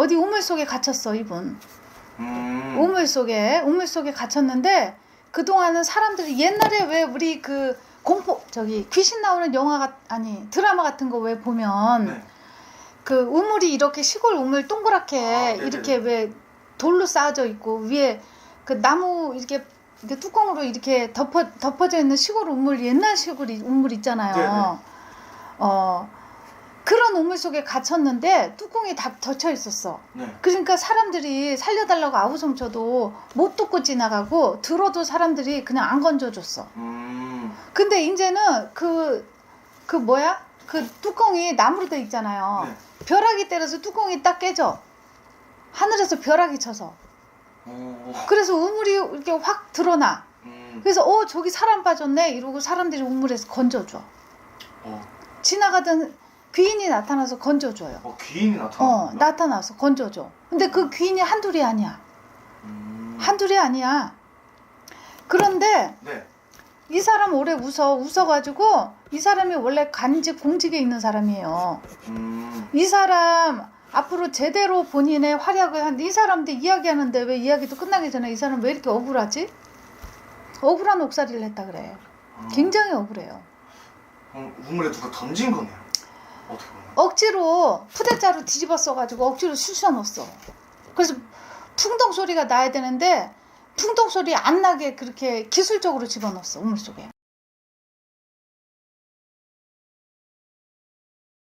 어디 우물 속에 갇혔어 이분. 음. 우물 속에 우물 속에 갇혔는데 그 동안은 사람들이 옛날에 왜 우리 그 공포 저기 귀신 나오는 영화가 아니 드라마 같은 거 왜 보면 네. 그 우물이 이렇게 시골 우물 동그랗게 아, 네네. 이렇게 왜 돌로 쌓아져 있고 위에 그 나무 이렇게 이렇게 뚜껑으로 이렇게 덮어 덮어져 있는 시골 우물 옛날 시골 이- 우물 있잖아요. 네네. 우물 속에 갇혔는데 뚜껑이 다 닫혀 있었어. 네. 그러니까 사람들이 살려달라고 아우성쳐도 못 듣고 지나가고 들어도 사람들이 그냥 안 건져줬어. 음. 근데 이제는 그, 그 뭐야? 그 뚜껑이 나무로 돼 있잖아요. 네. 벼락이 때려서 뚜껑이 딱 깨져. 하늘에서 벼락이 쳐서. 오. 그래서 우물이 이렇게 확 드러나. 음. 그래서 어, 저기 사람 빠졌네. 이러고 사람들이 우물에서 건져줘. 어. 지나가던 귀인이 나타나서 건져줘요. 어 귀인이 어, 나타나. 나타나서 건져줘. 근데 그 귀인이 한둘이 아니야. 음. 한둘이 아니야. 그런데 네. 이 사람 오래 웃어 웃어가지고 이 사람이 원래 간직 공직에 있는 사람이에요. 음. 이 사람 앞으로 제대로 본인의 활약을 한이 사람들 이야기하는데 왜 이야기도 끝나기 전에 이 사람 왜 이렇게 억울하지? 억울한 옥살이를 했다 그래. 음. 굉장히 억울해요. 음, 우물에 누가 던진 거네요. 억지로 푸대자루 뒤집어 써가지고 억지로 쑤셔 넣었어. 그래서 풍덩 소리가 나야 되는데 풍덩 소리 안 나게 그렇게 기술적으로 집어넣었어 우물 속에.